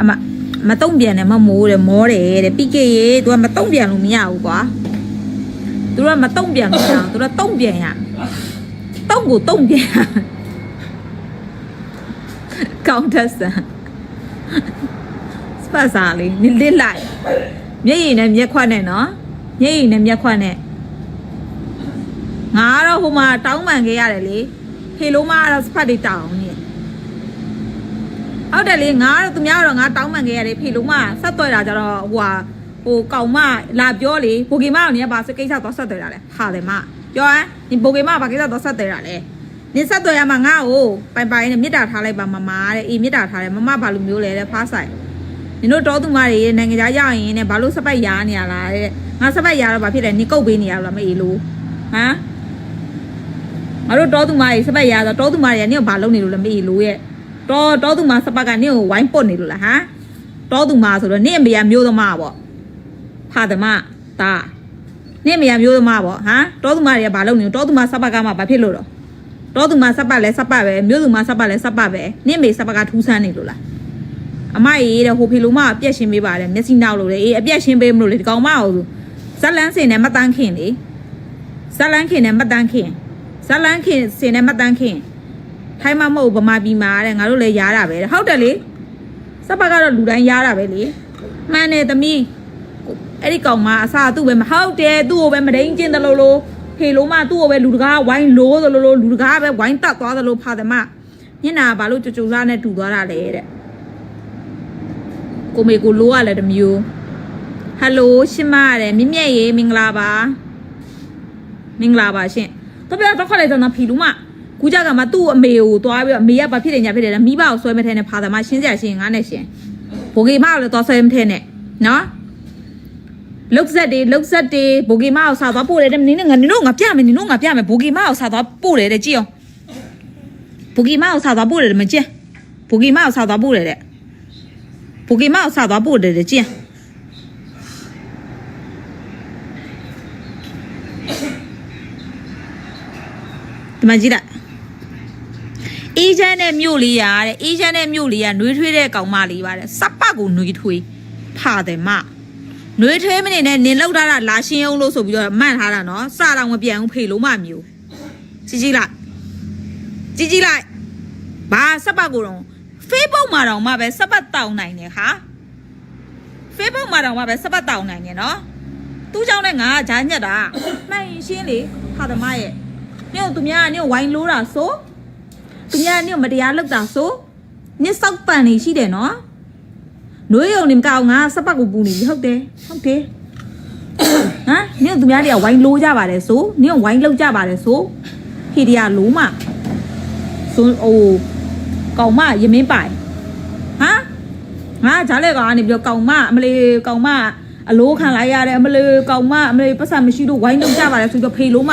အမမတုံ့ပြန်နဲ့မမိုးတယ်မောတယ်တဲ့ပြီးခဲ့ရေ तू ကမတုံ့ပြန်လို့မရဘူးကွာသူကမတုံ့ပြန်လို့မရဘူးသူကတုံ့ပြန်ရတုံ့ကိုတုံ့ပြန်ရကောင်တက်ဆန်စပတ်စားလေးနစ်လစ်လိုက်မျက်ရည်နဲ့မျက်ခွက်နဲ့နော်မျက်ရည်နဲ့မျက်ခွက်နဲ့ငါကတော့ဟိုမှာတောင်းပန်ခဲ့ရတယ်လေဖေလုံးမကတော့စပတ်တွေတောင်းနေ ဟုတ်တယ်လေငါကတော့သူများကတော့ငါတောင်းပန်ခဲ့ရတယ်ဖေလုံးမဆက်သွဲတာကြတော့ဟိုဟာဟိုကောင်မလာပြောလေဘိုကေမကိုနေကဘာစကိစ္စတော့ဆက်သွဲတာလဲဟာတယ်မပြောဟမ်ဒီဘိုကေမဘာကိစ္စတော့ဆက်သွဲတာလဲနေဆက်သွဲရမှာငါ့ကိုပိုင်ပိုင်နဲ့မြစ်တာထားလိုက်ပါမမတဲ့အေးမြစ်တာထားတယ်မမဘာလို့မျိုးလဲတဲ့ဖားဆိုင်နင်တို့တောသူမတွေနိုင်ငံခြားရရင်နဲ့ဘာလို့စပိုက်ရာနေရလားတဲ့ငါစပိုက်ရာတော့ဘာဖြစ်လဲနေကုတ်ပေးနေရလားမအေးလို့ဟမ်ငါတို့တောသူမတွေစပိုက်ရာဆိုတောသူမတွေကနင့်ကိုဘာလုပ်နေလို့လဲမအေးလို့ရဲ့ တော်တော်သူမစပတ်ကနင့်ကိုဝိုင်းပုတ်နေလို့လားဟမ်တော်သူမဆိုတော့နင့်အမေကမျိုးသမားပေါ့ဖာသမတာနင့်အမေကမျိုးသမားပေါ့ဟမ်တော်သူမတွေကဘာလုပ်နေလဲတော်သူမစပတ်ကမှဘာဖြစ်လို့တော့တော်သူမစပတ်လဲစပတ်ပဲမျိုးသူမစပတ်လဲစပတ်ပဲနင့်အမေစပတ်ကထူးဆန်းနေလို့လားအမရေးတဲ့ဟိုဖေလိုမအပြက်ရှင်းပေးပါတယ်မျက်စိနောက်လို့လေအေးအပြက်ရှင်းပေးမလို့လေဒီကောင်မအောင်ဇက်လန်းစင်နဲ့မတန်းခင်လေဇက်လန်းခင်နဲ့မတန်းခင်ဇက်လန်းခင်စင်နဲ့မတန်းခင် ထိုင်းမမဟုတ်ဗမာပြည်မှာတဲ့ငါတို့လည်းရားတာပဲတဲ့ဟုတ်တယ်လေစက်ပတ်ကတော့လူတိုင်းရားတာပဲလေမှန်တယ်သမီးအဲ့ဒီကောင်မအစားသူ့ပဲမဟုတ်တယ်သူ့ကိုပဲမဒိန်ကျင်းတယ်လို့လို့ဖေလို့မသူ့ကိုပဲလူတကားဝိုင်းလို့လို့လို့လူတကားပဲဝိုင်းတက်သွားတယ်လို့ဖာတယ်မညနာဘာလို့ကြူကြူလာနဲ့တူသွားတာလဲတဲ့ကိုမေကိုလိုရလဲတမျိုးဟယ်လိုရှင်မတဲ့မြင့်မြတ်ရေမင်္ဂလာပါမင်္ဂလာပါရှင်တော့ပြတော့ခက်လိုက်တော့နော်ဖီလူမ ကူကြကမှသူ့အမေကိုသွားပြီးတော့အမေကဘာဖြစ်နေညာဖြစ်တယ်လဲမိဘကိုဆွဲမထဲနဲ့ဖာသမရှင်းကြရှင်းငါနဲ့ရှင်းဘိုဂေမကိုလည်းသွားဆွဲမထဲနဲ့နော်လုတ်ဆက်တွေလုတ်ဆက်တွေဘိုဂေမကိုစာသွားပို့တယ်တဲ့နင်းနဲ့ငါနင်တို့ငါပြမယ်နင်တို့ငါပြမယ်ဘိုဂေမကိုစာသွားပို့တယ်တဲ့ကြည့်အောင်ဘိုဂေမကိုစာသွားပို့တယ်မကြည့်ဘိုဂေမကိုစာသွားပို့တယ်တဲ့ဘိုဂေမကိုစာသွားပို့တယ်တဲ့ကြည့်ဒီမှာကြည့်လိုက် အေးချမ်းတဲ့မြို့လေးရတဲ့အေးချမ်းတဲ့မြို့လေးကနှွေးထွေးတဲ့ကောင်မလေးပါတဲ့စပ်ပတ်ကိုနှွေးထွေးဖာတယ်မနှွေးထွေးမနေနဲ့နင်လောက်ထားတာလာရှင်းအောင်လို့ဆိုပြီးတော့မှန်ထားတာနော်စတော့မပြန်ဘူးဖေလို့မမျိုးကြည့်ကြည့်လိုက်ကြည့်ကြည့်လိုက်ဘာစပ်ပတ်ကိုတော့ Facebook မှာတော့မှပဲစပ်ပတ်တောင်းနိုင်တယ်ဟာ Facebook မှာတော့မှပဲစပ်ပတ်တောင်းနိုင်တယ်နော်သူ့ကြောင့်လည်းငါကဂျာညက်တာမှန်ရင်ရှင်းလေဖာသမားရဲ့ညို့သူများကညို့ဝိုင်းလို့တာဆို သူများညမတရားလုပ်တာဆိုညစောက်ပန်နေရှိတယ်နော်နှွေးရုံနေမကောက်ငါစပတ်ကိုပူနေပြီဟုတ်တယ်ဟုတ်တယ်ဟမ်ညသူများတွေကဝိုင်းလို့ကြပါတယ်ဆိုညဝိုင်းလောက်ကြပါတယ်ဆိုဟီဒီယာလိုမဆိုအိုကောင်မရမင်းပိုင်ဟမ်ငါဂျားလက်ကောင်ကနေပြီးတော့ကောင်မအမလေးကောင်မအလိုခံလိုက်ရတယ်အမလေးကောင်မအမလေးပတ်စံမရှိလို့ဝိုင်းလောက်ကြပါတယ်ဆိုပြီးတော့ဖေလို့မ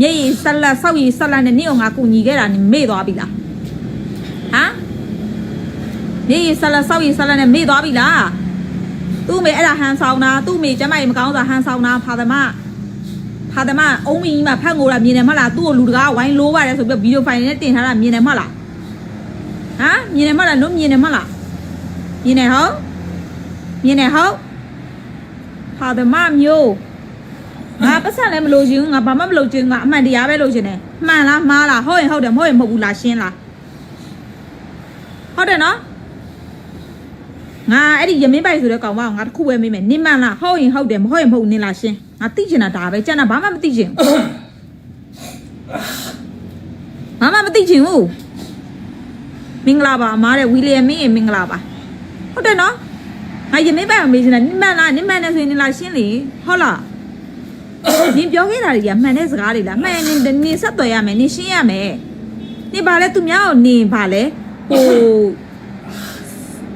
မျက်ရည်ဆက်လက်ဆောက်ရည်ဆက်လက်နဲ့နေ့ကငါကူညီခဲ့တာနေမေ့သွားပြီလားဟမ်နေရဆလဆောက်ရဆလနဲ့မေ့သွားပြီလားသူ့မေအဲ့ဒါဟန်ဆောင်တာသူ့မေကျမကြီးမကောင်းတာဟန်ဆောင်တာဖာသမဖာသမအုံးမင်းကြီးမှာဖတ်ငိုတာမြင်တယ်မဟုတ်လားသူ့ကိုလူတကားဝိုင်းလိုးပါတယ်ဆိုပြီးဗီဒီယိုဖိုင်နဲ့တင်ထားတာမြင်တယ်မဟုတ်လားဟမ်မြင်တယ်မဟုတ်လားလို့မြင်တယ်မဟုတ်လားမြင်တယ်ဟုတ်မြင်တယ်ဟုတ်ဖာသမမျိုး ငါပတ်စံလည်းမလို့ချင်ဘူးငါဘာမှမလုပ်ချင်ဘူးငါအမှန်တရားပဲလုပ်ချင်တယ်မှန်လားမှားလားဟုတ်ရင်ဟုတ်တယ်မဟုတ်ရင်မဟုတ်ဘူးလားရှင်းလားဟုတ်တယ်နော်ငါအဲ့ဒီရမင်းပိုက်ဆိုတဲ့ကောင်မငါတစ်ခုပဲမေးမယ်နင်းမန်လားဟုတ်ရင်ဟုတ်တယ်မဟုတ်ရင်မဟုတ်ဘူးနင်းလားရှင်းငါသိချင်တာဒါပဲကျန်တာဘာမှမသိချင်ဘူးဘာမှမသိချင်ဘူးမင်္ဂလာပါအမားတဲ့ဝီလီယံမင်းရေမင်္ဂလာပါဟုတ်တယ်နော်ငါရမင်းပိုက်ကိုမေးချင်တာနင်းမန်လားနင်းမန်နဲ့ဆိုရင်နင်းလားရှင်းလေဟုတ်လား နင်ပြောခဲ့တာတွေကမှန်တဲ့စကားတွေလားမှန်ရင်နင်နင်ဆက်သွယ်ရမယ်နင်ရှင်းရမယ်နင်ဘာလဲသူများကိုနင်ဘာလဲဟို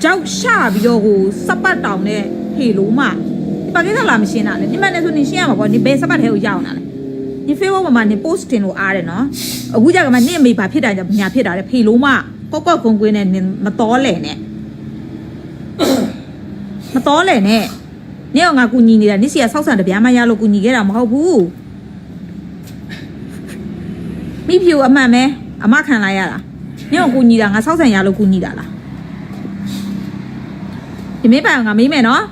ကြောက်ရှပြီးတော့ဟိုစပတ်တောင်နဲ့ဟေလို့မဒီပါကိစ္စလာမရှင်းတာလေဒီမှလည်းဆိုနေရှင်းရမှာပေါ့ဒီဘယ်စပတ်ထဲကိုရောက်နေတာလဲဒီ Facebook မှာနေ post တင်လို့အားတယ်နော်အခုကြကမှနေအမေဘာဖြစ်တာကြညာဖြစ်တာလေဖေလို့မကော့ကော့ကွန်ကွင်းနဲ့မတော်လဲနဲ့မတော်လဲနဲ့ နေကငါကူညီနေတာနေစီကဆောက်ဆန်တပြားမရလို့ကူညီခဲ့တာမဟုတ်ဘူးမိဖြူအမှန်ပဲအမခံလိုက်ရတာညောင်ကူညီတာငါဆောက်ဆန်ရလို့ကူညီတာလားဟဒီမေးပိုင်ငါမေးမယ်နော်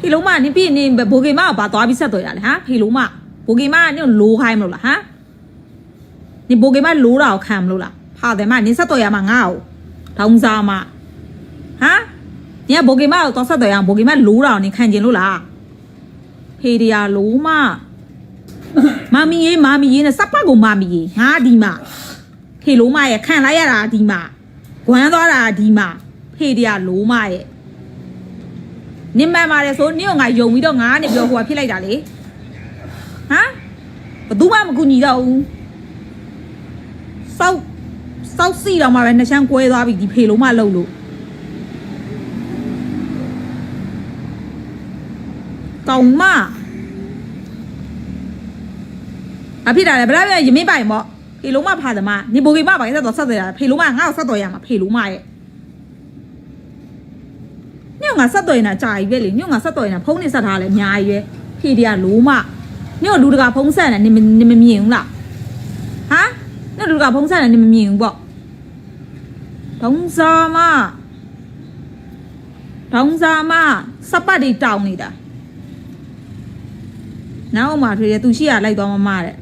ဖေလုံးမနင်ပြနေဘိုကေမကဘာသွားပြီးဆက်သွယ်ရလဲဟမ်ဖေလုံးမဘိုကေမကနင်လိုခိုင်းမလို့လားဟမ်နင်ဘိုကေမလိုတာကိုခံမလို့လားဖာတယ်မနင်ဆက်သွယ်ရမှာငါ့ကိုထောင်းစားမဟမ် နင်ကဘိုကေမကိုသွားဆက်သွယ်ရအောင်ဘိုကေမလိုတာကိုနင်ခံကျင်လို့လားဖေဒီယာလိုမမမီရေးမမီရေးနဲ့စပ်ပတ်ကိုမမီရေးဟာဒီမှာဖေလုံးမရဲ့ခံလိုက်ရတာဒီမှာဂွမ်းသွားတာဒီမှာဖေဒီယာလိုမရဲ့နင်မှန်ပါတယ်ဆိုနင်ကငါယုံပြီးတော့ငါကနေပြီးတော့ဟိုကဖြစ်လိုက်တာလေဟမ်ဘယ်သူမှမကူညီတော့ဘူးစောက်စောက်စီတော့မှပဲနှစ်ချမ်းကွဲသွားပြီဒီဖေလုံးမလှုပ်လို့ ကောင်းမအဖြစ်တာလေဘယ်လိုလဲရမင်းပိုင်ပေါ့ဖေလုံးမဖာသမားနေဘိုကေမပါခဲ့တော့ဆက်တယ်ဖေလုံးမငါ့ကိုဆက်တော်ရမှာဖေလုံးမရဲ့ညငါဆက်တော်ရင်တာကြာကြီးပဲလေညငါဆက်တော်ရင်တာဖုန်းနေဆက်ထားလဲအများကြီးပဲဖေဒီကလိုမညလူတကာဖုန်းဆက်နေနေမနေမမြင်ဘူးလားဟမ်ညလူတကာဖုန်းဆက်နေနေမမြင်ဘူးပေါ့ဒုံစားမဒုံစားမစပတ်တွေတောင်းနေတာ နောက်မှထွေတယ်သူရှိရလိုက်သွားမမတဲ့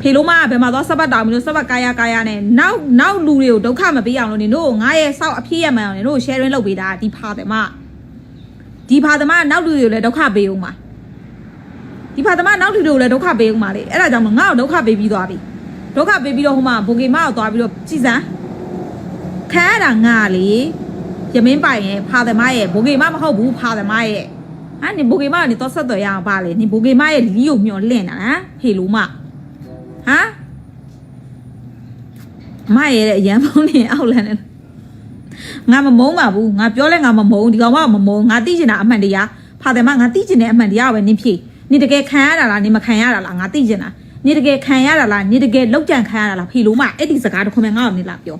ဖေလုံးမကဘယ်မှာသွားစပတ်တောင်းပြီးလို့စပတ်ကာယကာယနဲ့နောက်နောက်လူတွေကိုဒုက္ခမပေးအောင်လို့နေတို့ငါရဲ့စောက်အဖြစ်ရမှန်အောင်နေတို့ sharing လုပ်ပေးတာဒီဖာတယ်မဒီဖာတယ်မနောက်လူတွေကိုလည်းဒုက္ခပေးအောင်ပါဒီဖာတယ်မနောက်လူတွေကိုလည်းဒုက္ခပေးအောင်ပါလေအဲ့ဒါကြောင့်မငါ့ကိုဒုက္ခပေးပြီးသွားပြီဒုက္ခပေးပြီးတော့ဟိုမှာဘိုကေမကိုသွားပြီးတော့ကြည်စမ်းခံရတာငါလေရမင်းပိုင်ရဲ့ဖာတယ်မရဲ့ဘိုကေမမဟုတ်ဘူးဖာတယ်မရဲ့ ဟာနေဘိုကေမကနေတော့ဆက်သွယ်ရအောင်ပါလေနေဘိုကေမရဲ့လီကိုမျောလင့်တာဟမ်ဟေလိုမဟမ်မရဲ့တဲ့အရန်ဖုန်းနေအောက်လန်နေငါမမုန်းပါဘူးငါပြောလဲငါမမုန်းဒီကောင်ကမမုန်းငါသိချင်တာအမှန်တရားဖာတယ်မငါသိချင်တဲ့အမှန်တရားပဲနင်းဖြေနင်တကယ်ခံရတာလားနင်မခံရတာလားငါသိချင်တာနင်တကယ်ခံရတာလားနင်တကယ်လောက်ကြံခံရတာလားဖေလို့မအဲ့ဒီစကားတစ်ခုမှငါ့ကိုနေလာပြော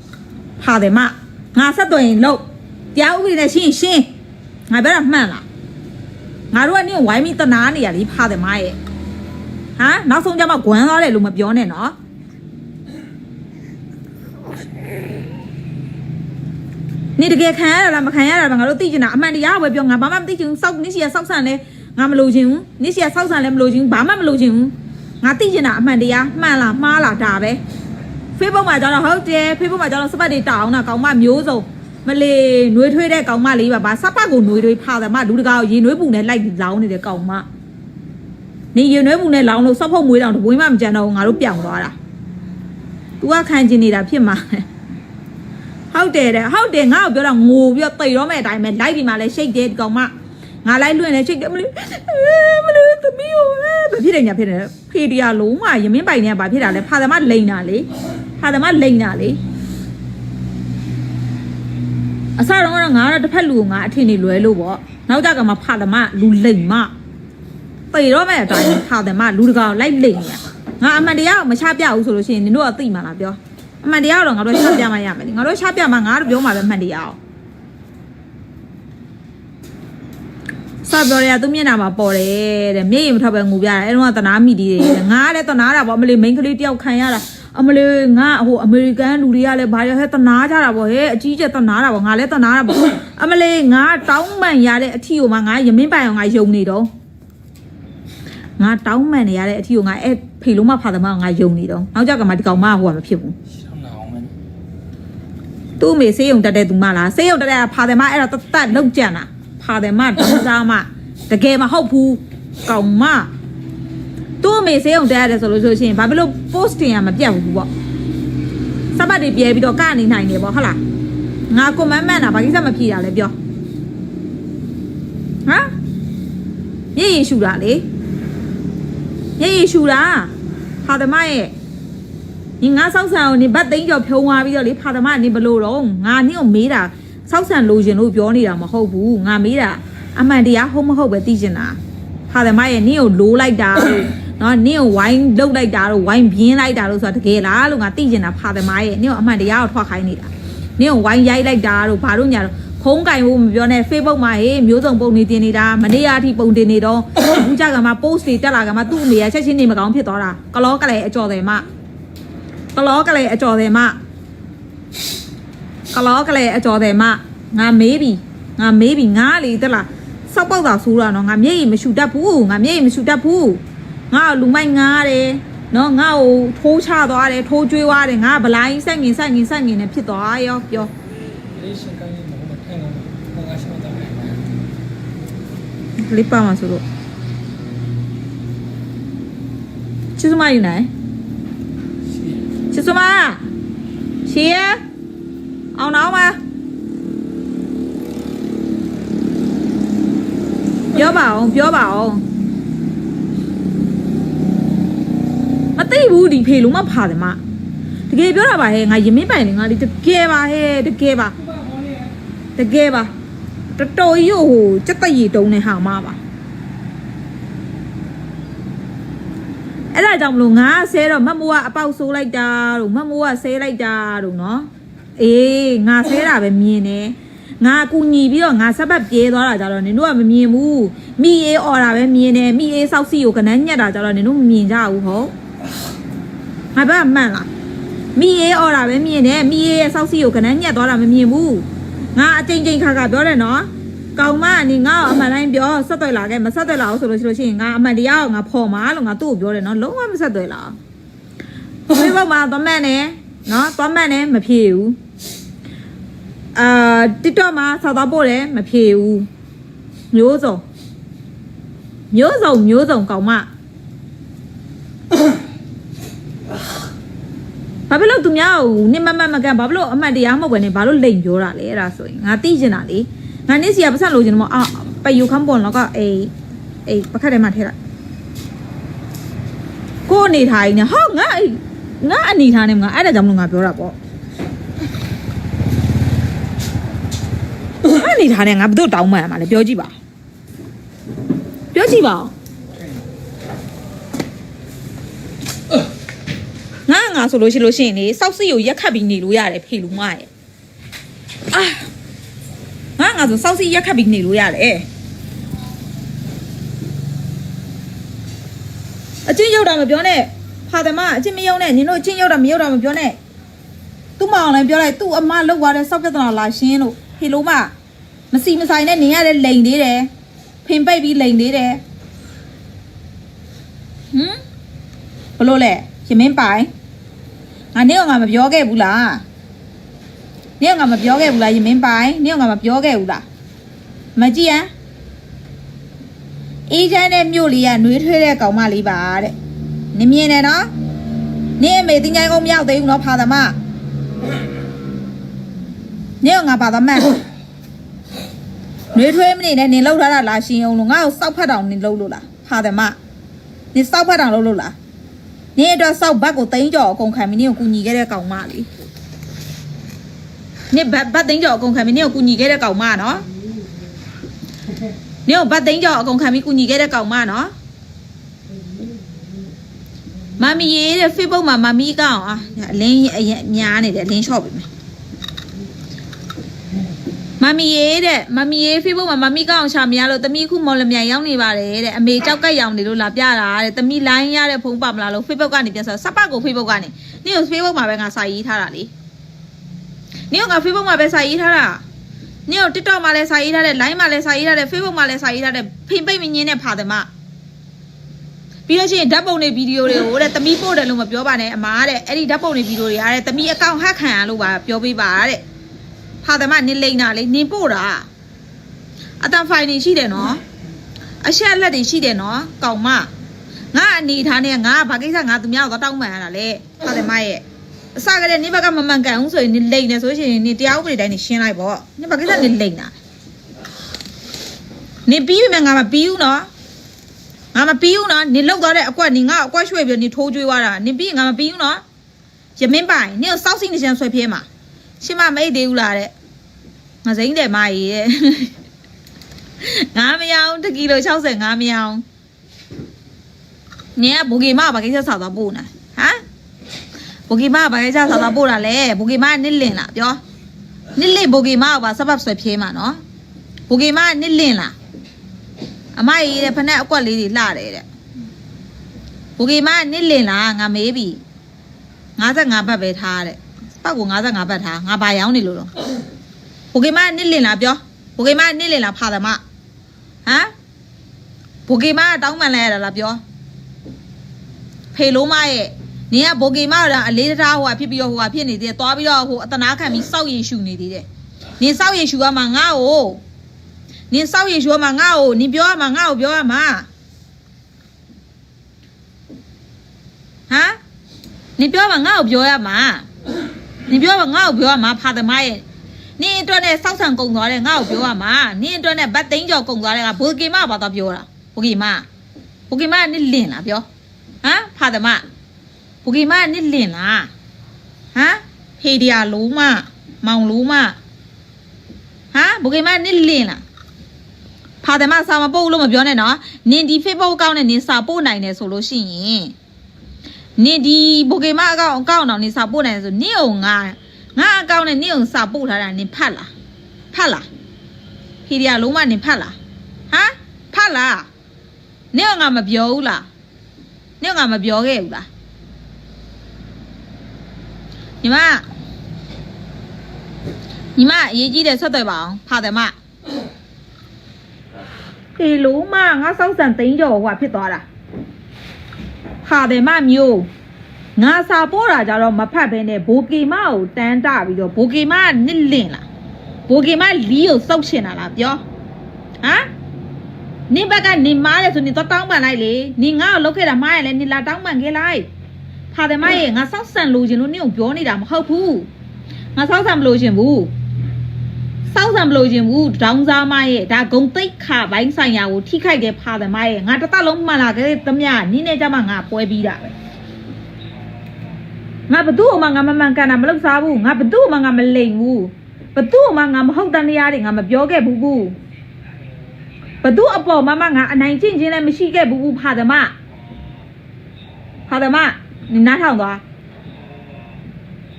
ဖာတယ်မငါဆက်သွယ်ရင်လို့တရားဥပဒေနဲ့ရှင်းရှင်းငါပြောတာမှန်လား ငါတို့ကနင်ဝိုင်းမိတနာနေရလीဖာတယ်မရဲ့ဟမ်နောက်ဆုံးကျမှဂွမ်းသွားတယ်လို့မပြောနဲ့နော်နေတကယ်ခံရတာလားမခံရတာလားငါတို့သိချင်တာအမှန်တရားပဲပြောငါဘာမှမသိချင်ဘူးစောက်နေစီကစောက်ဆန်လဲငါမလိုချင်ဘူးနေစီကစောက်ဆန်လဲမလိုချင်ဘူးဘာမှမလိုချင်ဘူးငါသိချင်တာအမှန်တရားမှန်လားမှားလားဒါပဲ Facebook မှာကျတော့ဟုတ်တယ် Facebook မှာကျတော့စပတ်တွေတောင်းတာကောင်မမျိုးစုံ မလေးနှွေးထွေးတဲ့ကောင်မလေးပါဗာစပကိုနှွေးထွေးဖာတယ်မလူတကာကိုရေနှွေးပူနဲ့လိုက်လောင်းနေတဲ့ကောင်မနေရေနှွေးပူနဲ့လောင်းလို့စော့ဖုတ်မွေးတောင်တပွင့်မှမကြံတော့ငါတို့ပြောင်သွားတာ။ तू ကခံကျင်နေတာဖြစ်မှာ။ဟုတ်တယ်တဲ့ဟုတ်တယ်ငါ့ကိုပြောတော့ငိုပြီးတော့တိတ်တော့မဲ့အတိုင်းပဲလိုက်ဒီမှာလဲရှိတ်တယ်ဒီကောင်မငါလိုက်လွင့်နေရှိတ်တယ်မလို့မလို့သမီးကိုဘာဖြစ်တယ်ညာဖြစ်တယ်ဖေဒီယာလုံးမယမင်းပိုင်နေကဘာဖြစ်တာလဲဖာသမလိန်တာလေဖာသမလိန်တာလေ။ အစတော့ကတော့ငါကတော့တစ်ဖက်လူကိုငါအထင်နေလွဲလို့ပေါ့နောက်ကြကမှဖာသမလူလိန်မပေတော့မဲ့အတိုင်းခါတယ်မလူတကောင်လိုက်လိမ့်နေငါအမှန်တရားကိုမချပြဘူးဆိုလို့ရှိရင်နင်တို့ကသိမှာလားပြောအမှန်တရားတော့ငါတို့ချပြမှရမယ်လေငါတို့ချပြမှငါတို့ပြောမှာပဲအမှန်တရားအောင်စပြောရသူမျက်နှာမှာပေါ်တယ်တဲ့မျက်ရည်မထွက်ပဲငူပြတယ်အဲ့တော့ကတနာမိတီးတယ်ငါကလည်းတနာတာပေါ့အမလေးမိန်းကလေးတယောက်ခံရတာ အမလေးငါဟိုအမေရိကန်လူတွေကလည်းဘာရဟဲတနာကြတာပေါ့ဟဲ့အကြီးကျယ်တနာတာပေါ့ငါလည်းတနာတာပေါ့အမလေးငါတောင်းမှန်ရတဲ့အထီကိုမှငါရမင်းပိုင်အောင်ငါယုံနေတော့ငါတောင်းမှန်နေရတဲ့အထီကိုငါအဲ့ဖေလုံးမဖာသမငါယုံနေတော့နောက်ကြကမှဒီကောင်မဟိုကမဖြစ်ဘူးရှောင်းအောင်မယ်သူ့အမေဆေးရုံတက်တဲ့သူမလားဆေးရုံတက်တဲ့ဖာသမအဲ့ဒါတတ်လောက်ကြံတာဖာသမတောင်းစားမတကယ်မဟုတ်ဘူးကောင်မ သူ့အမေဆေးရုံတက်ရတယ်ဆိုလို့ဆိုရှင်ဘာဖြစ်လို့ post တင်ရမပြတ်ဘူးပေါ့စပတ်တွေပြဲပြီးတော့ကနေနိုင်တယ်ပေါ့ဟုတ်လားငါ comment မှန်တာဘာကိစ္စမဖြေတာလဲပြောဟမ်ရေရေရှူတာလေရေရေရှူတာဖာသမရဲ့ညီငါဆောက်ဆန်ကိုနေဘတ်သိန်းကျော်ဖြုံသွားပြီးတော့လေဖာသမကနေဘလို့တော့ငါနင့်ကိုမေးတာဆောက်ဆန်လိုချင်လို့ပြောနေတာမဟုတ်ဘူးငါမေးတာအမှန်တရားဟုတ်မဟုတ်ပဲသိချင်တာဖာသမရဲ့နင့်ကိုလိုးလိုက်တာလို့ နော်နင့်ကိုဝိုင်းလုတ်လိုက်တာလို့ဝိုင်းပြင်းလိုက်တာလို့ဆိုတာတကယ်လားလို့ငါသိချင်တာဖာသမရဲ့နင့်ကိုအမှန်တရားကိုထွက်ခိုင်းနေတာနင့်ကိုဝိုင်းရိုက်လိုက်တာလို့ဘာလို့ညာတော့ဖုံးကင်ဖို့မပြောနဲ့ Facebook မှာဟေးမျိုးစုံပုံနေတင်နေတာမနေ့ကအထိပုံတင်နေတော့အခုကြကမှ post တွေတက်လာကမှသူ့အမေကချက်ချင်းနေမကောင်းဖြစ်သွားတာကလောကလည်းအကြော်တယ်မကလောကလည်းအကြော်တယ်မကလောကလည်းအကြော်တယ်မငါမေးပြီငါမေးပြီငါလေတက်လားစောက်ပေါက်တာဆိုးတာနော်ငါမျက်ရည်မရှူတတ်ဘူးငါမျက်ရည်မရှူတတ်ဘူး ငါ့ကိုလူမိုက်ငားတယ်နော်ငါ့ကိုထိုးချသွားတယ်ထိုးကျွေးသွားတယ်ငါဗလိုင်းဆက်ငင်ဆက်ငင်ဆက်ငင်နဲ့ဖြစ်သွားရောပြောလိပမှာဆိုလို့ချစ်စမယူနိုင်ချစ်စမရှေးအောင်နောက်မှာပြောပါအောင်ပြောပါအောင် မသိဘူးဒီဖေလုံးမဖာတယ်မတကယ်ပြောတာပါဟဲ့ငါရင်မင်းပိုင်လေငါဒီတကယ်ပါဟဲ့တကယ်ပါတကယ်ပါတော်တော်ကြီးကိုဟိုစက်တက်ရီတုံးနေဟာမပါအဲ့ဒါကြောင့်မလို့ငါဆဲတော့မတ်မိုးကအပေါက်ဆိုးလိုက်တာတို့မတ်မိုးကဆဲလိုက်တာတို့နော်အေးငါဆဲတာပဲမြင်တယ်ငါကူညီပြီးတော့ငါဆက်ပတ်ပြေးသွားတာကြတော့နင်တို့ကမမြင်ဘူးမိအေးអော်တာပဲမြင်တယ်မိအေးစောက်စီကိုကနန်းညက်တာကြတော့နင်တို့မမြင်ကြဘူးဟုတ် ငါဘက်ကမှန်လားမိအေးអော်တာပဲမြင်တယ်မိအေးရဲ့စောက်စီကိုကနန်းညက်သွားတာမမြင်ဘူးငါအချိန်ချင်းခါခါပြောတယ်နော်ကောင်မအနေငါ့ကိုအမှန်တိုင်းပြောဆက်သွယ်လာခဲ့မဆက်သွယ်လာဘူးဆိုလို့ရှိလို့ရှိရင်ငါအမှန်တရားကိုငါဖော်မှာလို့ငါသူ့ကိုပြောတယ်နော်လုံးဝမဆက်သွယ်လာဘူးဖေးဘောက်မှာသွားမှတ်နေနော်သွားမှတ်နေမဖြေဘူးအာ TikTok မှာဆောက်သွားပို့တယ်မဖြေဘူးမျိုးစုံမျိုးစုံမျိုးစုံကောင်မ ဘာဖြစ်လို့သူများကိုနစ်မမတ်မကန်ဘာဖြစ်လို့အမှတ်တရားမဟုတ်ဘဲနဲ့ဘာလို့လိန်ပြောတာလဲအဲ့ဒါဆိုရင်ငါသိကျင်တာလေငါနေ့စီကပတ်ဆက်လို့ကျင်တော့အာပယူခမ်းပေါ်တော့ကအေးအေးပခတ်ထဲမှာထည့်လိုက်ကို့အနေထားကြီးနဲ့ဟောငါအဲ့ငါအနေထားနဲ့ငါအဲ့ဒါကြောင့်မလို့ငါပြောတာပေါ့ငါအနေထားနဲ့ငါဘယ်သူ့တောင်းမှန်မှာလဲပြောကြည့်ပါပြောကြည့်ပါငါ ငါဆိုလို့ရှိလို့ရှိရင်လေစောက်စီကိုရက်ခတ်ပြီးနေလို့ရတယ်ဖေလူမရဲ့အာငါငါဆိုစောက်စီရက်ခတ်ပြီးနေလို့ရတယ်အချင်းရောက်တာမပြောနဲ့ဖာသမအချင်းမယုံနဲ့နင်တို့အချင်းရောက်တာမရောက်တာမပြောနဲ့သူ့မအောင်လည်းပြောလိုက်သူ့အမလောက်သွားတဲ့စောက်ပြဿနာလာရှင်းလို့ဖေလုံးမမစီမဆိုင်နဲ့နင်ရတဲ့လိန်သေးတယ်ဖင်ပိတ်ပြီးလိန်သေးတယ်ဟမ်ဘလို့လဲရမင်းပိုင် ငါနင့်ကငါမပြောခဲ့ဘူးလားနင့်ကငါမပြောခဲ့ဘူးလားရမင်းပိုင်နင့်ကငါမပြောခဲ့ဘူးလားမကြည့်ဟမ်အေးချမ်းတဲ့မြို့လေးကနှွေးထွေးတဲ့ကောင်မလေးပါတဲ့နင်မြင်တယ်နော်နင်အမေတင်ကြိုင်ကုန်မရောက်သေးဘူးနော်ဖာသမနင်ကငါပါသမနှွေးထွေးမနေနဲ့နင်လှုပ်ထားတာလားရှင်အောင်လို့ငါ့ကိုစောက်ဖတ်တောင်နင်လှုပ်လို့လားဖာသမနင်စောက်ဖတ်တောင်လှုပ်လို့လား နင်အတွက်စောက်ဘတ်ကိုတိန်းကြော်အကုန်ခံပြီးနင်ကိုကူညီခဲ့တဲ့ကောင်မလေးနင်ဘတ်ဘတ်တိန်းကြော်အကုန်ခံပြီးနင်ကိုကူညီခဲ့တဲ့ကောင်မနော်နင်ကိုဘတ်တိန်းကြော်အကုန်ခံပြီးကူညီခဲ့တဲ့ကောင်မနော်မမီရေးတဲ့ Facebook မှာမမီကောင်အာအလင်းအရင်ညားနေတယ်အလင်းလျှော့ပြီ မယ်မမီရေးတဲ့မမီရေး Facebook မှာမမီကောင်ရှာမရလို့တမီခုမော်လမြိုင်ရောက်နေပါတယ်တဲ့အမေကြောက်ကက်ရောင်နေလို့လာပြတာတဲ့တမီလိုင်းရတဲ့ဖုန်းပါမလားလို့ Facebook ကနေပြန်ဆိုစပတ်ကို Facebook ကနေနေ့ကို Facebook မှာပဲငါစာရေးထားတာလေနေ့ကငါ Facebook မှာပဲစာရေးထားတာနေ့ကို TikTok မှာလည်းစာရေးထားတယ် Line မှာလည်းစာရေးထားတယ် Facebook မှာလည်းစာရေးထားတယ်ဖိမ့်ပိတ်မငင်းနဲ့ဖာတယ်မပြီးလို့ရှိရင်ဓာတ်ပုံတွေဗီဒီယိုတွေကိုတဲ့တမီပို့တယ်လို့မပြောပါနဲ့အမားတဲ့အဲ့ဒီဓာတ်ပုံတွေဗီဒီယိုတွေကတဲ့တမီအကောင့်ဟက်ခံရလို့ပါပြောပေးပါတဲ့ ဖာသမနင်လိန်တာလေနင်ပို့တာအတန်ဖိုင်နေရှိတယ်နော်အရှက်လက်တွေရှိတယ်နော်ကောင်မငါအနေထားနဲ့ငါဘာကိစ္စငါသူများတော့တောင်းပန်ရတာလေဖာသမရဲ့အစကတည်းကနိဘကမမှန်ကန်ဘူးဆိုရင်နင်လိန်နေဆိုရှင်နင်တရားဥပဒေတိုင်းနေရှင်းလိုက်ပေါ့နင်ဘာကိစ္စနင်လိန်တာနင်ပြီးပြီမဲ့ငါမပြီးဘူးနော်ငါမပြီးဘူးနော်နင်လောက်သွားတဲ့အကွက်နင်ငါအကွက်ရွှေ့ပြီးနင်ထိုးကျွေးသွားတာနင်ပြီးငါမပြီးဘူးနော်ရမင်းပိုင်နင်ကိုစောက်စိနေချင်ဆွဲပြဲမှာရှင်းမမိတ်သေးဘူးလားတဲ့ ငါစိမ့်တယ်မကြီးရဲ့ငါမရအောင်တစ်ကီလို60ငါမရအောင်နင်ကဘူဂီမဘာကိစ္စဆောက်သွားပို့နေဟမ်ဘူဂီမဘာကိစ္စဆောက်သွားပို့တာလဲဘူဂီမနစ်လင်လားပြောနစ်လင်ဘူဂီမကိုပါစပတ်ဆွဲပြဲမှာနော်ဘူဂီမနစ်လင်လားအမကြီးတဲ့ဖက်အကွက်လေးတွေလှတယ်တဲ့ဘူဂီမနစ်လင်လားငါမေးပြီ55ဘတ်ပဲထားတဲ့ပတ်ကို55ဘတ်ထားငါဘာရောင်းနေလို့တော့ ဘိုကေမနစ်လင်လားပြောဘိုကေမနစ်လင်လားဖာသမဟမ်ဘိုကေမတောင်းပန်လဲရတာလားပြောဖေလုံးမရဲ့နင်ကဘိုကေမကအလေးထားဟိုကဖြစ်ပြီးတော့ဟိုကဖြစ်နေသေးတယ်သွားပြီးတော့ဟိုအတနာခံပြီးစောက်ရင်ရှူနေသေးတယ်နင်စောက်ရင်ရှူရမှာငါ့ကိုနင်စောက်ရင်ရှူရမှာငါ့ကိုနင်ပြောရမှာငါ့ကိုပြောရမှာဟမ်နင်ပြောမှာငါ့ကိုပြောရမှာနင်ပြောမှာငါ့ကိုပြောရမှာဖာသမားရဲ့ နင်အတွက်နဲ့စောက်ဆံကုန်သွားတယ်ငါ့ကိုပြောရမှာနင်အတွက်နဲ့ဗတ်သိန်းကျော်ကုန်သွားတယ်ကဘိုကေမဘာတော့ပြောတာဘိုကေမဘိုကေမနင်လင်လားပြောဟမ်ဖာသမားဘိုကေမနင်လင်လားဟမ်ဟေဒီယာလုံးမမောင်လုံးမဟမ်ဘိုကေမနင်လင်လားဖာသမားစာမပို့လို့မပြောနဲ့နော်နင်ဒီ Facebook အကောင့်နဲ့နင်စာပို့နိုင်တယ်ဆိုလို့ရှိရင်နင်ဒီဘိုကေမအကောင့်အကောင့်တော့နင်စာပို့နိုင်တယ်ဆိုနင့်အောင်ငါ ငါအကောင့်နဲ့နင့်အောင်စာပို့ထားတာနင်ဖတ်လားဖတ်လားဟီရီယာလုံးမနင်ဖတ်လားဟမ်ဖတ်လားနင့်အောင်ငါမပြောဘူးလားနင့်အောင်ငါမပြောခဲ့ဘူးလားညီမညီမအရေးကြီးတယ်ဆက်သွယ်ပါအောင်ဖာတယ်မဒီလုံးမငါစောက်စံသိန်းကျော်ဟိုဖြစ်သွားတာဟာတယ်မမျိုး ငါစာပို့တာကြတော့မဖတ်ဘဲနဲ့ဘိုကေမကိုတန်းတပြီးတော့ဘိုကေမကနစ်လင်လားဘိုကေမလီကိုစောက်ချင်တာလားပြောဟမ်နင်ဘက်ကနေမားတယ်ဆိုနေတော့တောင်းပန်လိုက်လေနင်ငါ့ကိုလုတ်ခဲ့တာမားရလဲနင်လာတောင်းပန်ခဲ့လိုက်ဟာတယ်မရဲ့ငါစောက်ဆန်လို့ခြင်းလို့နင်ကိုပြောနေတာမဟုတ်ဘူးငါစောက်ဆန်မလို့ခြင်းဘူးစောက်ဆံမလို့ခြင်းဘူးဒေါင်းစားမရဲ့ဒါဂုံတိတ်ခဘိုင်းဆိုင်ရာကိုထိခိုက်တဲ့ဖာသမားရဲ့ငါတစ်သက်လုံးမှန်လာခဲ့တဲ့သမျှနင်းနေကြမှာငါပွဲပြီးတာပဲ ငါဘသူ့အမငါမမှန်ကန်တာမလုပ်စားဘူးငါဘသူ့အမငါမလိမ်ဘူးဘသူ့အမငါမဟုတ်တန်တရားတွေငါမပြောခဲ့ဘူးဘူးဘသူ့အပေါ်မမငါအနိုင်ကျင့်ခြင်းလည်းမရှိခဲ့ဘူးဘူးဖာသမားဖာသမားနင်နားထောင်သွား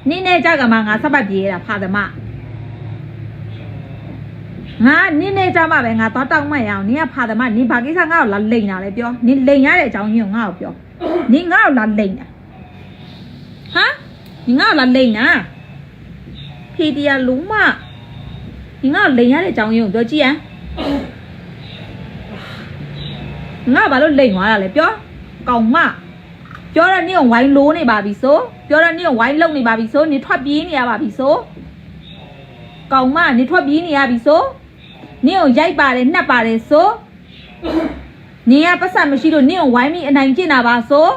နင်းနေကြကမှငါစပတ်ပြေးတာဖာသမားငါနင်းနေကြမှာပဲငါတော့တောင်းမှရအောင်နင်ကဖာသမားနင်ဘာကိစ္စငါ့ကိုလာလိန်တာလဲပြောနင်လိန်ရတဲ့အကြောင်းကြီးကိုငါ့ကိုပြောနင်ငါ့ကိုလာလိန်တာဟ မ်နင်ငါ့ကိုလာလိန်တာဖေဒီယာလုံးမနင်ငါ့ကိုလိန်ရတဲ့အကြောင်းကြီးကိုပြောကြည့်ရန်ငါဘာလို့လိန်သွားတာလဲပြောကောင်မပြောတော့နင်ကဝိုင်းလိုးနေပါပြီဆိုပြောတော့နင်ကဝိုင်းလုံနေပါပြီဆိုနင်ထွက်ပြေးနေရပါပြီဆိုကောင်မနင်ထွက်ပြေးနေရပြီဆိုနင့်ကိုရိုက်ပါတယ်နှက်ပါတယ်ဆိုနင်ကပတ်စံမရှိလို့နင့်ကိုဝိုင်းပြီးအနိုင်ကျင့်တာပါဆို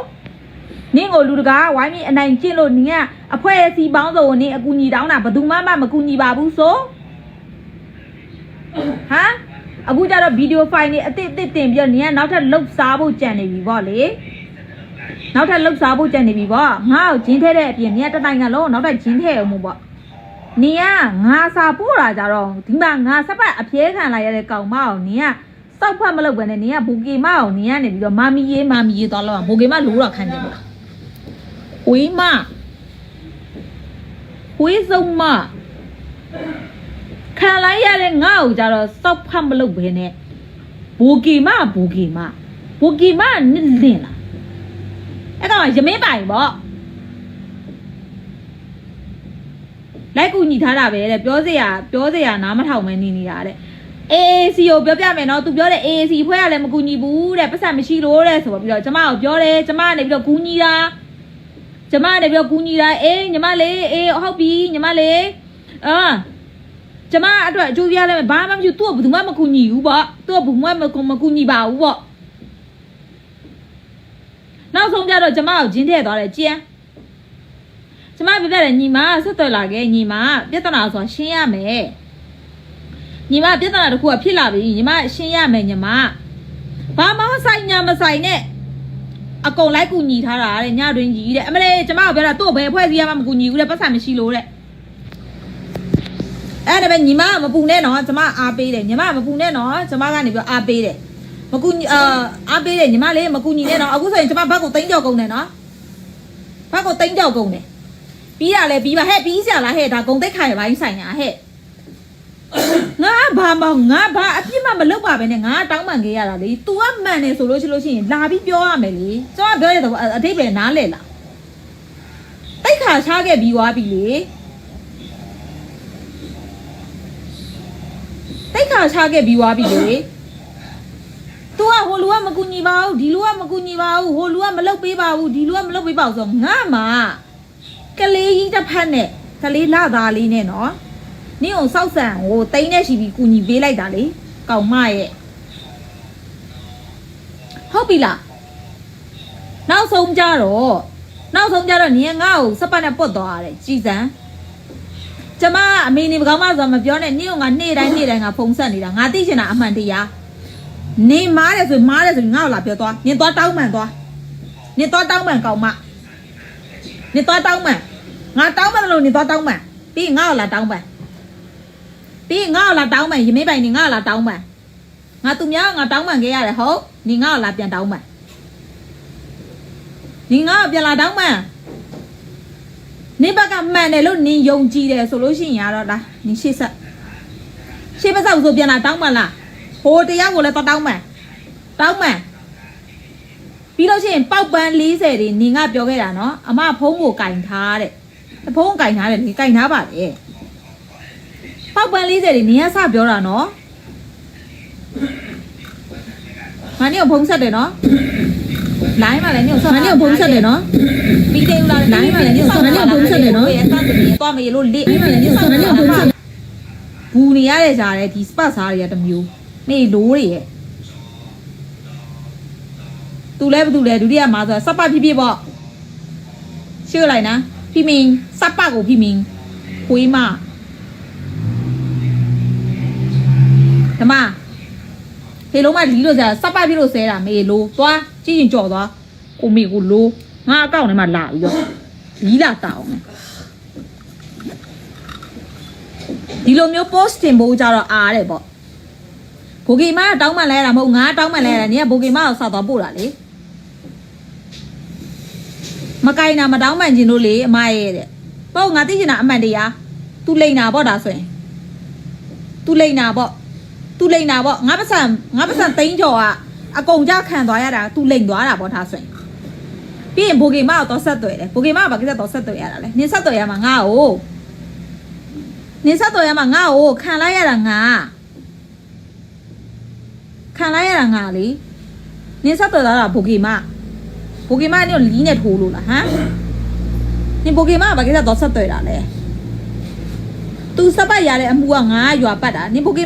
နင့်ကိုလူတကာဝိုင်းပြီးအနိုင်ကျင့်လို့နင်ကအဖွဲအစည်းပေါင်းစုံကိုနင်အကူညီတောင်းတာဘယ်သူမှမမကူညီပါဘူးဆိုဟမ်အခုကျတော့ဗီဒီယိုဖိုင်တွေအစ်စ်အစ်စ်တင်ပြီးတော့နင်ကနောက်ထပ်လှုပ်စားဖို့ကြံနေပြီဗောလေနောက်ထပ်လှုပ်စားဖို့ကြံနေပြီဗောငါ့ကိုဂျင်းထဲတဲ့အပြင်နင်ကတစ်နိုင်ငံလုံးကိုနောက်ထပ်ဂျင်းထဲအောင်မို့ဗောနင်ကငါစာပို့တာကြတော့ဒီမှာငါစပတ်အပြဲခံလိုက်ရတဲ့ကောင်မအောင်နင်ကစောက်ဖတ်မလုပ်ဘဲနဲ့နင်ကဘူကီမအောင်နင်ကနေပြီးတော့မာမီရေးမာမီရေးသွားလောက်ဘူကီမလိုးတော့ခံကြပါ ဝေးမဝေးစုံမခံလိုက်ရတဲ့ငါ့ကိုကြတော့စောက်ဖတ်မလုပ်ဘဲနဲ့ဘူကီမဘူကီမဘူကီမနစ်လင်လားအဲ့ကောင်ကရမင်းပိုင်ပေါ့လိုက်ကူညီထားတာပဲတဲ့ပြောစရာပြောစရာနားမထောင်မဲနေနေတာတဲ့ AAC ကိုပြောပြမယ်နော်သူပြောတဲ့ AAC ဖွဲ့ကလည်းမကူညီဘူးတဲ့ပတ်စံမရှိလို့တဲ့ဆိုပြီးတော့ကျမကိုပြောတယ်ကျမကနေပြီးတော့ကူညီတာ ကျမကနေပြီးတော့ကူညီတာအေးညီမလေးအေးဟုတ်ပြီညီမလေးအာကျမအတွက်အကျိုးပြရလဲဘာမှမဖြစ်သူ့ကိုဘယ်သူမှမကူညီဘူးပေါ့သူ့ကိုဘယ်သူမှမကူညီပါဘူးပေါ့နောက်ဆုံးကြတော့ကျမကိုဂျင်းထည့်သွားတယ်ကြည်ကျမပြပြတယ်ညီမဆက်သွယ်လာခဲ့ညီမပြဿနာဆိုတာရှင်းရမယ်ညီမပြဿနာတစ်ခုကဖြစ်လာပြီညီမရှင်းရမယ်ညီမဘာမှမဆိုင်ညာမဆိုင်နဲ့ အကုန်လိုက်ကူညီထားတာတဲ့ညတွင်ကြီးတဲ့အမလေးကျမကပြောတာသူ့ကိုဘယ်ဖွဲ့စည်းရမှမကူညီဘူးတဲ့ပတ်စံမရှိလို့တဲ့အဲ့ဒါပဲညီမကမပူနဲ့နော်ကျမအားပေးတယ်ညီမကမပူနဲ့နော်ကျမကနေပြီးအားပေးတယ်မကူညီအာအားပေးတယ်ညီမလေးမကူညီနဲ့နော်အခုဆိုရင်ကျမဘက်ကိုတိန်းကြောက်ကုန်တယ်နော်ဘက်ကိုတိန်းကြောက်ကုန်တယ်ပြီးရလဲပြီးပါဟဲ့ပြီးစရာလားဟဲ့ဒါဂုံတိတ်ခါရပိုင်းဆိုင်ညာဟဲ့ ငါဘာမငါဘာအပြစ်မမလုပ်ပါပဲနဲ့ငါတောင်းပန်ခဲ့ရတာလေ तू ကမှန်တယ်ဆိုလို့ရှိလို့ရှိရင်လာပြီးပြောရမယ်လေကျွန်တော်ပြောရတော့အတိတ်ပဲနားလဲလားတိတ်ခါချားခဲ့ပြီးွားပြီလေတိတ်ခါချခဲ့ပြီးသွားပြီလေ तू ကဟိုလူကမကူညီပါဘူးဒီလူကမကူညီပါဘူးဟိုလူကမလုပ်ပေးပါဘူးဒီလူကမလုပ်ပေးပါဘူးဆိုတော့ငါမှကလေးကြီးတစ်ဖက်နဲ့ကလေးလာသားလေးနဲ့နော် နင့်ကိုစောက်ဆန်ဟိုတိန်းနဲ့ရှိပြီးကူညီပေးလိုက်တာလေကောင်မရဲ့ဟုတ်ပြီလားနောက်ဆုံးကြတော့နောက်ဆုံးကြတော့နင်ကငါ့ကိုစပတ်နဲ့ပုတ်သွားရတယ်ကြည်စံကျမအမေနေကောင်မဆိုမပြောနဲ့နင့်ကငါနေ့တိုင်းနေ့တိုင်းငါဖုံဆက်နေတာငါသိချင်တာအမှန်တရားနေမားတယ်ဆိုရင်မားတယ်ဆိုရင်ငါ့ကိုလာပြောသွားနင်သွားတောင်းမှန်သွားနင်သွားတောင်းမှန်ကောင်မနင်သွားတောင်းမှန်ငါတောင်းမှန်လို့နင်သွားတောင်းမှန်ပြီးရင်ငါ့ကိုလာတောင်းမှန် ပြီးရင်ငါ့ကိုလာတောင်းမှန်ရမေးပိုင်နေငါ့ကိုလာတောင်းမှန်ငါသူများကငါတောင်းမှန်ခဲ့ရတယ်ဟုတ်နင်ငါ့ကိုလာပြန်တောင်းမှန်နင်ငါ့ကိုပြန်လာတောင်းမှန်နင်ဘက်ကမှန်တယ်လို့နင်ယုံကြည်တယ်ဆိုလို့ရှိရင်ရတော့လားနင်ရှေ့ဆက်ရှေ့မဆက်ဘူးဆိုပြန်လာတောင်းမှန်လားဟိုတရားကိုလည်းတော့တောင်းမှန်တောင်းမှန်ပြီးလို့ရှိရင်ပေါက်ပန်း40တွေနင်ကပြောခဲ့တာနော်အမဖုံးကိုကင်ထားတဲ့ဖုံးကင်ထားတယ်လေကင်ထားပါလေ ပေါက်ပန်း40တွေနင်ရစပြောတာနော်ငါနေကိုဖုံးဆက်တယ်နော်လိုင်းမှာလည်းညို့ဆော့ငါနေကိုဖုံးဆက်တယ်နော်ပြီးသေးဘူးလားလိုင်းမှာလည်းညို့ဆော့ငါနေကိုဖုံးဆက်တယ်နော်ရဲ့တတ်တယ်တော့မေလို့လေးငါနေကိုဆော့ငါနေကိုဖုံးဆက်ဘူးနေရတဲ့ကြားတဲ့ဒီစပတ်စားတွေကတမျိုးနေလိုးတွေရဲ့သူလဲဘသူလဲဒုတိယမှာဆိုစပတ်ဖြစ်ဖြစ်ပေါ့ရှေ့လိုက်နာဖိမင်းစပတ်ကိုဖိမင်းခွေးမ ဓမ္မဖေလုံးမလီလို့ဆိုတာစပ်ပဖြစ်လို့ဆဲတာမေလိုသွားကြည့်ရင်ကြော်သွားကိုမေကိုလိုငါအကောင့်ထဲမှာလာပြီးတော့လီလာတောင်းဒီလိုမျိုး post တင်ဖို့ကြတော့အားတယ်ပေါ့ဘိုကေမကတောင်းမှလဲရတာမဟုတ်ငါတောင်းမှလဲရတာနင်ကဘိုကေမကိုဆောက်သွားပို့တာလေမကိုင်တာမတောင်းမှန်ခြင်းလို့လေအမရဲ့တဲ့ပေါ့ငါသိချင်တာအမှန်တရား तू လိန်တာပေါ့ဒါဆိုရင် तू လိန်တာပေါ့ သူလိန်တာပေါ့ငါပတ်စံငါပတ်စံသိန်းကျော်ကအကုန်ကြခံသွားရတာသူလိန်သွားတာပေါ့ဒါဆိုရင်ပြီးရင်ဘိုဂေမတော့ဆက်သွယ်တယ်ဘိုဂေမကဘာကိစ္စတော့ဆက်သွယ်ရတာလဲနင်းဆက်သွယ်ရမှာငါ့ကိုနင်းဆက်သွယ်ရမှာငါ့ကိုခံလိုက်ရတာငါခံလိုက်ရတာငါလေနင်းဆက်သွယ်လာတာဘိုဂေမဘိုဂေမကနေလီးနဲ့ထိုးလို့လားဟမ်နင်းဘိုဂေမကဘာကိစ္စတော့ဆက်သွယ်တာလဲသူစပတ်ရတဲ့အမှုကငါရွာပတ်တာနင်းဘိုဂေ